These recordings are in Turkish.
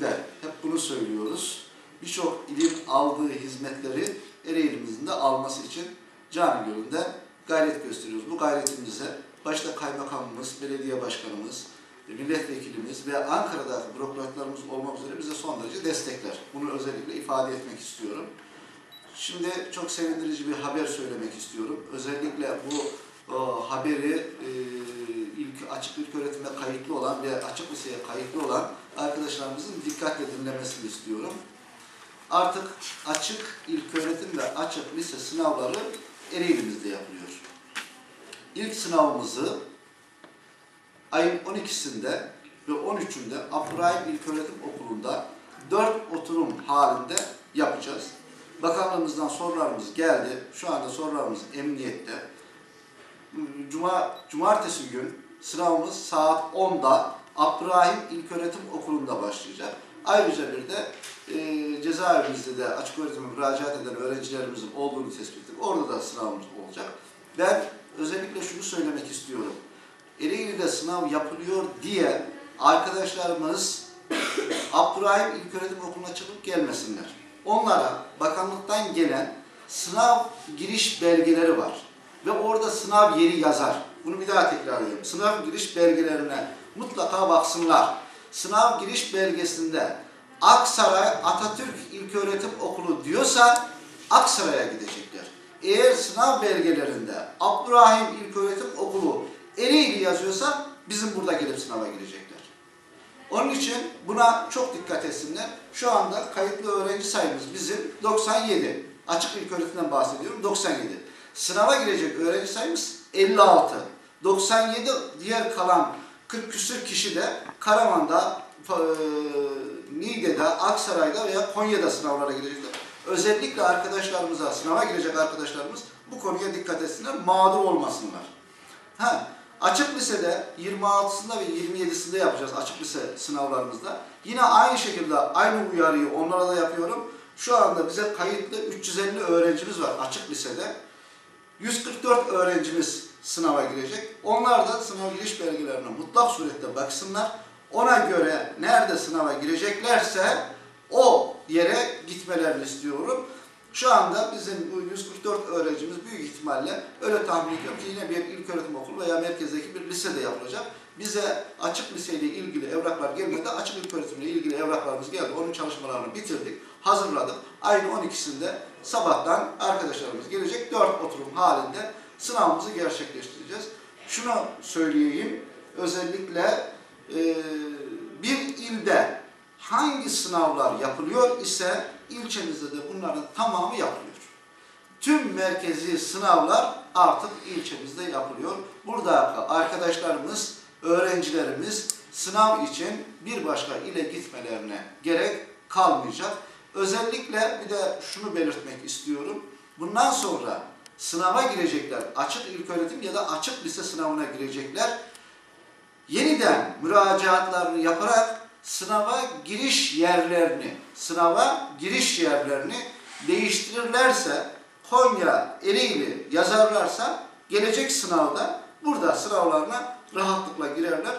bölümde hep bunu söylüyoruz. Birçok ilim aldığı hizmetleri Ereğli'mizin de alması için cami gönlünden gayret gösteriyoruz. Bu gayretimize başta kaymakamımız, belediye başkanımız, milletvekilimiz ve Ankara'daki bürokratlarımız olmak üzere bize son derece destekler. Bunu özellikle ifade etmek istiyorum. Şimdi çok sevindirici bir haber söylemek istiyorum. Özellikle bu o, haberi e, açık ilk öğretime kayıtlı olan ve açık liseye kayıtlı olan arkadaşlarımızın dikkatle dinlemesini istiyorum. Artık açık ilk öğretim ve açık lise sınavları Ereğli'mizde yapılıyor. İlk sınavımızı ayın 12'sinde ve 13'ünde Abdurrahim İlköğretim Okulu'nda dört oturum halinde yapacağız. Bakanlığımızdan sorularımız geldi. Şu anda sorularımız emniyette. Cuma, cumartesi gün sınavımız saat 10'da Abdurrahim İlköğretim Okulu'nda başlayacak. Ayrıca bir de e, cezaevimizde de açık öğretime müracaat eden öğrencilerimizin olduğunu tespit ettik. Orada da sınavımız olacak. Ben özellikle şunu söylemek istiyorum. Ereğli'de sınav yapılıyor diye arkadaşlarımız Abdurrahim İlköğretim Okulu'na çıkıp gelmesinler. Onlara bakanlıktan gelen sınav giriş belgeleri var. Ve orada sınav yeri yazar. Bunu bir daha tekrar. Sınav giriş belgelerine mutlaka baksınlar. Sınav giriş belgesinde Aksaray Atatürk İlköğretim Okulu diyorsa Aksaray'a gidecekler. Eğer sınav belgelerinde Abdurrahim İlköğretim Okulu Ereğli yazıyorsa bizim burada gelip sınava girecekler. Onun için buna çok dikkat etsinler. Şu anda kayıtlı öğrenci sayımız bizim 97. Açık ilk öğretimden bahsediyorum 97. Sınava girecek öğrenci sayımız 56. 97 diğer kalan 40 küsür kişi de Karaman'da, e, Niğde'de, Aksaray'da veya Konya'da sınavlara girecekler. Özellikle arkadaşlarımıza, sınava girecek arkadaşlarımız bu konuya dikkat etsinler, mağdur olmasınlar. Ha, açık lisede 26'sında ve 27'sinde yapacağız açık lise sınavlarımızda. Yine aynı şekilde aynı uyarıyı onlara da yapıyorum. Şu anda bize kayıtlı 350 öğrencimiz var açık lisede. 144 öğrencimiz sınava girecek. Onlar da sınav giriş belgelerine mutlak surette baksınlar. Ona göre nerede sınava gireceklerse o yere gitmelerini istiyorum. Şu anda bizim bu 144 öğrencimiz büyük ihtimalle öyle tahmin ediyorum ki yine bir ilköğretim okulu veya merkezdeki bir lisede yapılacak. Bize açık liseyle ilgili evraklar gelmedi. Açık ilköğretimle ilgili evraklarımız geldi. Onun çalışmalarını bitirdik, hazırladık. Ayın 12'sinde sabahtan arkadaşlarımız gelecek. 4 oturum halinde sınavımızı gerçekleştireceğiz. Şunu söyleyeyim. Özellikle e, bir ilde hangi sınavlar yapılıyor ise ilçemizde de bunların tamamı yapılıyor. Tüm merkezi sınavlar artık ilçemizde yapılıyor. Burada arkadaşlarımız, öğrencilerimiz sınav için bir başka ile gitmelerine gerek kalmayacak. Özellikle bir de şunu belirtmek istiyorum. Bundan sonra sınava girecekler. Açık ilköğretim ya da açık lise sınavına girecekler. Yeniden müracaatlarını yaparak sınava giriş yerlerini, sınava giriş yerlerini değiştirirlerse, Konya, Ereğli yazarlarsa gelecek sınavda burada sınavlarına rahatlıkla girerler.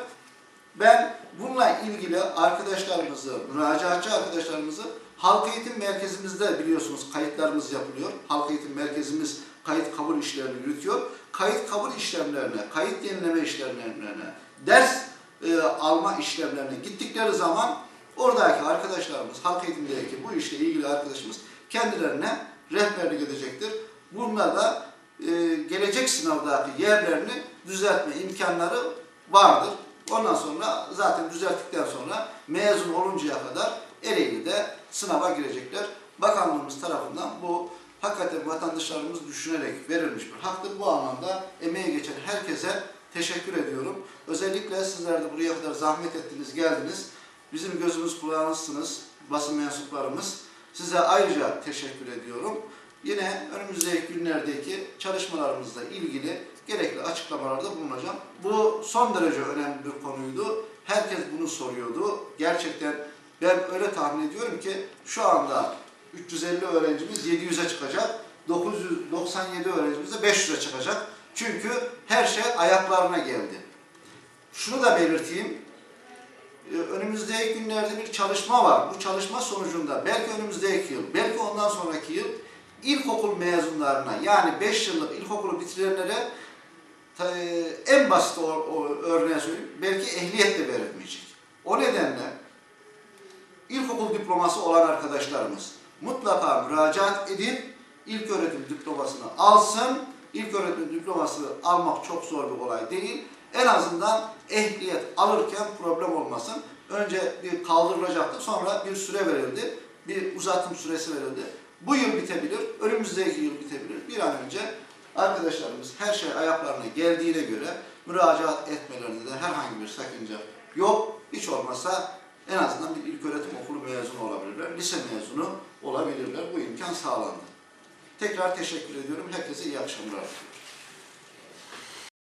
Ben bununla ilgili arkadaşlarımızı, müracaatçı arkadaşlarımızı halk eğitim merkezimizde biliyorsunuz kayıtlarımız yapılıyor. Halk eğitim merkezimiz kayıt kabul işlerini yürütüyor. Kayıt kabul işlemlerine, kayıt yenileme işlemlerine, ders e, alma işlemlerine gittikleri zaman oradaki arkadaşlarımız, halk eğitimdeki bu işle ilgili arkadaşımız kendilerine rehberlik edecektir. Bunlar da e, gelecek sınavdaki yerlerini düzeltme imkanları vardır. Ondan sonra zaten düzelttikten sonra mezun oluncaya kadar Ereğli'de sınava girecekler. Bakanlığımız tarafından bu hakikaten vatandaşlarımız düşünerek verilmiş bir haktır. Bu anlamda emeği geçen herkese teşekkür ediyorum. Özellikle sizler de buraya kadar zahmet ettiniz, geldiniz. Bizim gözümüz kulağınızsınız, basın mensuplarımız. Size ayrıca teşekkür ediyorum. Yine önümüzdeki günlerdeki çalışmalarımızla ilgili gerekli açıklamalarda bulunacağım. Bu son derece önemli bir konuydu. Herkes bunu soruyordu. Gerçekten ben öyle tahmin ediyorum ki şu anda 350 öğrencimiz 700'e çıkacak. 997 öğrencimiz de 500'e çıkacak. Çünkü her şey ayaklarına geldi. Şunu da belirteyim. e, önümüzdeki günlerde bir çalışma var. Bu çalışma sonucunda belki önümüzdeki yıl, belki ondan sonraki yıl ilkokul mezunlarına yani 5 yıllık ilkokulu bitirenlere e, en basit o, o örneği söyleyeyim. Belki ehliyet de verilmeyecek. O nedenle ilkokul diploması olan arkadaşlarımız mutlaka müracaat edip ilk öğretim diplomasını alsın. İlk öğretim diploması almak çok zor bir olay değil. En azından ehliyet alırken problem olmasın. Önce bir kaldırılacaktı, sonra bir süre verildi. Bir uzatım süresi verildi. Bu yıl bitebilir, önümüzdeki yıl bitebilir. Bir an önce arkadaşlarımız her şey ayaklarına geldiğine göre müracaat etmelerinde de herhangi bir sakınca yok. Hiç olmazsa en azından bir ilköğretim okulu mezunu olabilirler, lise mezunu olabilirler. Bu imkan sağlandı. Tekrar teşekkür ediyorum. Herkese iyi akşamlar. diliyorum.